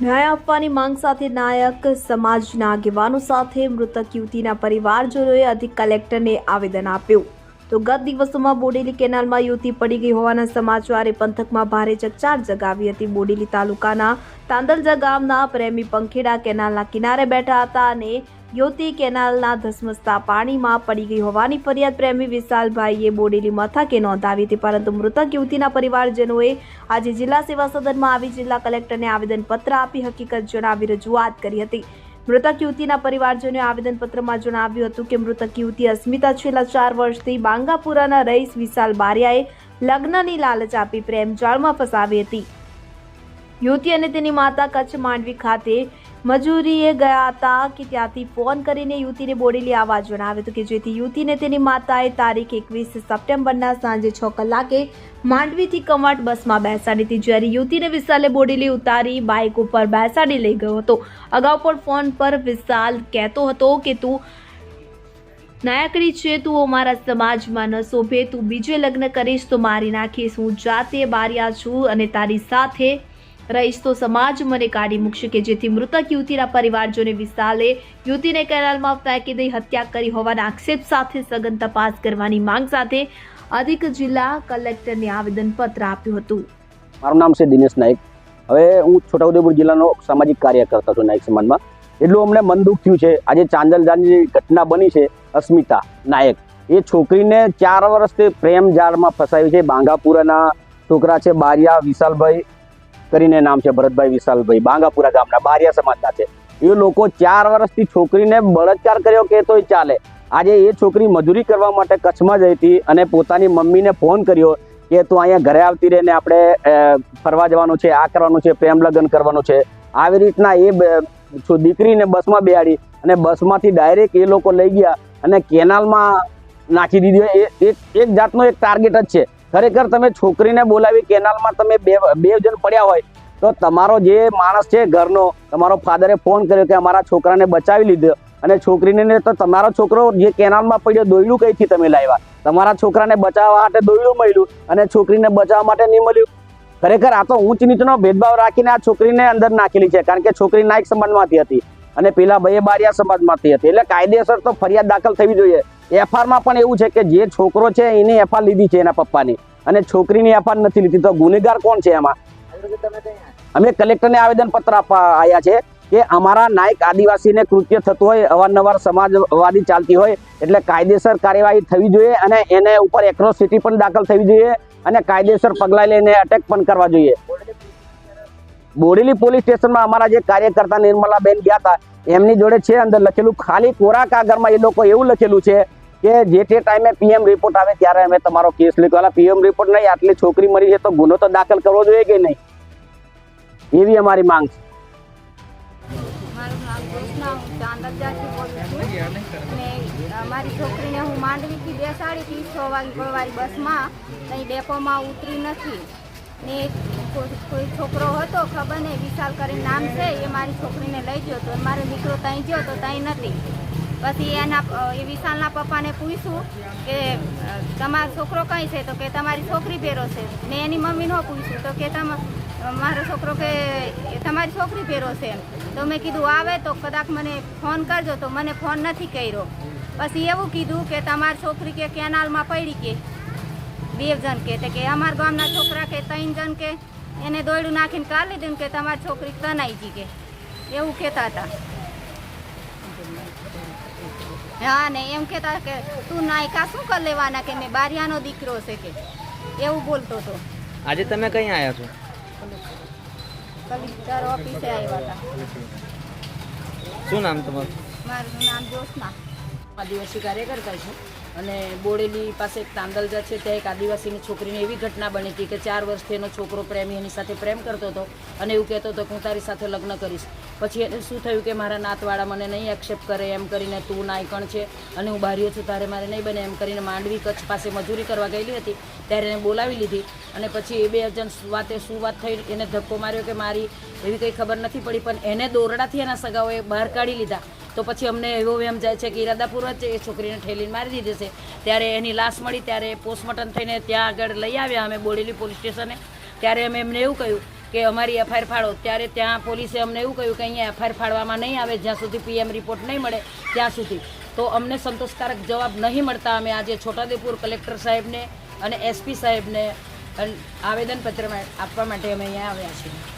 ન્યાય આપવાની માંગ સાથે નાયક સમાજના આગેવાનો સાથે મૃતક યુવતીના પરિવારજનોએ અધિક કલેક્ટરને આવેદન આપ્યું. તો ગત દિવસોમાં બોડેલી કેનાલમાં યુવતી પડી ગઈ હોવાના સમાચારે પંથકમાં ભારે ચકચાર જગાવી હતી. બોડેલી તાલુકાના તાંદલજા ગામના પ્રેમી પંખેડા કેનાલના કિનારે બેઠા હતા અને યુવતી કેનાલના ધસમસતા પાણીમાં પડી ગઈ હોવાની ફરિયાદ પ્રેમી વિશાલભાઈએ બોડેલી મથકે નોંધાવી હતી. પરંતુ મૃતક યુવતીના પરિવારજનોએ આજે જિલ્લા સેવા સદનમાં આવી જિલ્લા કલેક્ટરને આવેદનપત્ર આપી હકીકત જણાવી રજૂઆત કરી હતી. મૃતક યુવતીના પરિવારજનોએ આવેદનપત્રમાં જણાવ્યું હતું કે મૃતક યુવતી અસ્મિતા છેલ્લા ચાર વર્ષથી બાંગાપુરાના રઈસ વિશાલ બારિયાએ લગ્નની લાલચ આપી પ્રેમ જાળમાં ફસાવી હતી. યુવતી અને તેની માતા કચ્છ માંડવી ખાતે મજૂરીએ ગયા હતા કે ત્યાંથી ફોન કરીને યુવતીને બોડેલી આવવા જણાવ્યું હતું કે જેથી યુવતીને તેની માતાએ તારીખ એકવીસ સપ્ટેમ્બરના સાંજે છ કલાકે માંડવીથી કમાટ બસમાં બેસાડી હતી. જ્યારે યુવતીને વિશાલે બોડેલી ઉતારી બાઇક ઉપર બેસાડી લઈ ગયો હતો. અગાઉ પણ ફોન પર વિશાલ કહેતો હતો કે, તું નાયકડી છે, તું અમારા સમાજમાં ન શોભે તું બીજે લગ્ન કરીશ તો મારી નાખીશ. હું જાતે બારિયા છું અને તારી સાથે રહીશ. તો સમાજ મને કાઢી મૂકશે કે જેથી મૃતક યુવતીના પરિવારજોને વિશાલે યુવતીને કેનાલમાં ફેંકી દઈ હત્યા કરી હોવાના આક્ષેપ સાથે સઘન તપાસ કરવાની માંગ સાથે અધિક જિલ્લા કલેક્ટરને આવેદનપત્ર આપ્યું હતું. મારું નામ છે દિનેશ નાયક. હવે હું છોટાઉદેપુર જિલ્લાનો સામાજિક કાર્યકર્તા છું નાયક સમાજમાં. એટલું અમને મન દુઃખ થયું છે. આજે ચાંદલજાની ઘટના બની છે, અસ્મિતા નાયક, એ છોકરીને ચાર વર્ષથી પ્રેમ જાળમાં ફસાયું છે. બાંગાપુરાના છોકરા છે બારિયા વિશાલભાઈ. કરીને નામ છે ભરતભાઈ વિશાલભાઈ. બાંગાપુરા ગામના બારિયા સમાજના છે. એ લોકો ચાર વર્ષથી છોકરીને બળાત્કાર કર્યો કે તોય ચાલે. આજે એ છોકરી મજૂરી કરવા માટે કચ્છમાં જઈ હતી અને પોતાની મમ્મીને ફોન કર્યો કે તું અહીંયા ઘરે આવતી રહીને આપણે ફરવા જવાનું છે, આ કરવાનું છે, પ્રેમ લગ્ન કરવાનું છે. આવી રીતના એ દીકરીને બસમાં બેહાડી અને બસમાંથી ડાયરેક્ટ એ લોકો લઈ ગયા અને કેનાલમાં નાખી દીધી. એ એક જાતનો એક ટાર્ગેટ જ છે. ખરેખર તમે છોકરીને બોલાવી કેનાલમાં તમે બે બે જણ પડ્યા હોય, તો તમારો જે માણસ છે ઘરનો, તમારો ફાધરે ફોન કર્યો કે અમારા છોકરાને બચાવી લીધો અને છોકરીને તો તમારો છોકરો જે કેનાલમાં પડ્યો દોયડું કઈથી તમે લાવ્યા? તમારા છોકરાને બચાવવા માટે દોયડું મળ્યું અને છોકરીને બચાવવા માટે નહીં મળ્યું? ખરેખર આ તો ઊંચ નીચનો ભેદભાવ રાખીને આ છોકરીને અંદર નાખેલી છે, કારણ કે છોકરી નાયક સંબંધમાંથી હતી. અને પેલા બે બારિયા સમાજમાંથી હતી. એટલે કાયદેસર તો ફરિયાદ દાખલ થવી જોઈએ. એફઆરમાં પણ એવું છે કે જે છોકરો છે એની એફઆર લીધી છે એના પપ્પાની. અને છોકરીની એફઆર નથી લીધી. તો ગુનેગાર કોણ છે એમાં? અમે કલેક્ટરને આવેદન પત્ર આપવા આવ્યા છે કે અમારા નાયક આદિવાસીને કૃત્ય થતું હોય, અવારનવાર સમાજવાદી ચાલતી હોય, એટલે કાયદેસર કાર્યવાહી થવી જોઈએ અને એને ઉપર એક્રોસિટી પણ દાખલ થવી જોઈએ અને કાયદેસર પગલાં લઈને અટેક પણ કરવા જોઈએ. બોડેલી પોલીસ સ્ટેશનમાં અમારા જે કાર્યકર્તા નિર્મલાબેન ગયા હતા, એમની જોડે છે અંદર લખેલું ખાલી કોરા કાગળમાં એ લોકો એવું લખેલું છે કે જે તે ટાઈમે પીએમ રિપોર્ટ આવે ત્યારે અમે તમારો કેસ લીધો. પીએમ રિપોર્ટ નહીં, આટલી છોકરી મરી છે તો ગુનો તો દાખલ કરવો જોઈએ કે નહીં? એવી અમારી માંગ છે. મારું છોકરીને હું માંડવીથી બેસાડી છ વાગે બસમાં ત્યાં ડેપોમાં ઉતરી નથી. ને કોઈ છોકરો હતો, ખબર નહીં, વિશાલ કરીને નામ છે, એ મારી છોકરીને લઈ ગયો તો મારો દીકરો ત્યાં ગયો તો ત્યાં નથી. પછી એના એ વિશાલના પપ્પાને પૂછ્યું કે તમારો છોકરો કઈ છે? તો કે તમારી છોકરી ભેરો છે. ને એની મમ્મીનો પૂછ્યું. તો કે તમ, મારો છોકરો કે, તમારી છોકરી ભેરો છે તો મેં કીધું, આવે તો કદાચ મને ફોન કરજો. તો મને ફોન નથી કર્યો. પછી એવું કીધું કે, તમારી છોકરી કે કેનાલમાં પડી કે. બે જણ કે અમારા ગામના છોકરા કે ત્રણ જણ કે. એને દોયડું નાખીને કાઢી લીધું કે તમારી છોકરી તનાઈ જી કે. એવું કહેતા હતા. હા ને એમ કહેતા કે તું નાયકા શું કરી લેવાના કે મેં બારિયાનો દીકરો છે કે? એવું બોલતો હતો. આજે તમે કઈ આવ્યા છો? કલેક્ટર ઓફિસે આવ્યા હતા શું નામ તમારું? મારું નામ જોશના આદિવાસી કાર્યકર્તા છું. અને બોડેલી પાસે એક તાંદલજા છે, ત્યાં એક આદિવાસીની છોકરીને એવી ઘટના બની હતી કે ચાર વર્ષથી એનો છોકરો પ્રેમી, એની સાથે પ્રેમ કરતો હતો અને એવું કહેતો હતો કે હું તારી સાથે લગ્ન કરીશ. પછી એને શું થયું કે મારા નાતવાળા મને નહીં એક્સેપ્ટ કરે, એમ કરીને તું નાયકણ છે અને હું બારીઓ છું, તારે મારે નહીં બને, એમ કરીને માંડવી કચ્છ પાસે મજૂરી કરવા ગયેલી હતી. ત્યારે એને બોલાવી લીધી અને પછી એ બે જણ વાતે શું વાત થઈ, એને ધક્કો માર્યો કે મારી એવી કંઈ ખબર નથી પડી, પણ એને દોરડાથી એના સગાઓએ બહાર કાઢી લીધા. તો પછી અમને એવો એમ જાય છે કે ઈરાદાપૂર્વક એ છોકરીને ઠેલીને મારી દીધી છે. ત્યારે એની લાશ મળી, ત્યારે પોસ્ટમોર્ટમ થઈને ત્યાં આગળ લઈ આવ્યા અમે બોડેલી પોલીસ સ્ટેશને. ત્યારે અમે એમને એવું કહ્યું કે અમારી એફઆઈઆર ફાળો. ત્યારે ત્યાં પોલીસે અમને એવું કહ્યું કે અહીંયા એફઆઈઆર ફાળવામાં નહીં આવે, જ્યાં સુધી પીએમ રિપોર્ટ નહીં મળે, ત્યાં સુધી. તો અમને સંતોષકારક જવાબ નહીં મળતા અમે આજે છોટાઉદેપુર કલેક્ટર સાહેબને અને એસપી સાહેબને આવેદનપત્ર આપવા માટે અમે અહીંયા આવ્યા છીએ.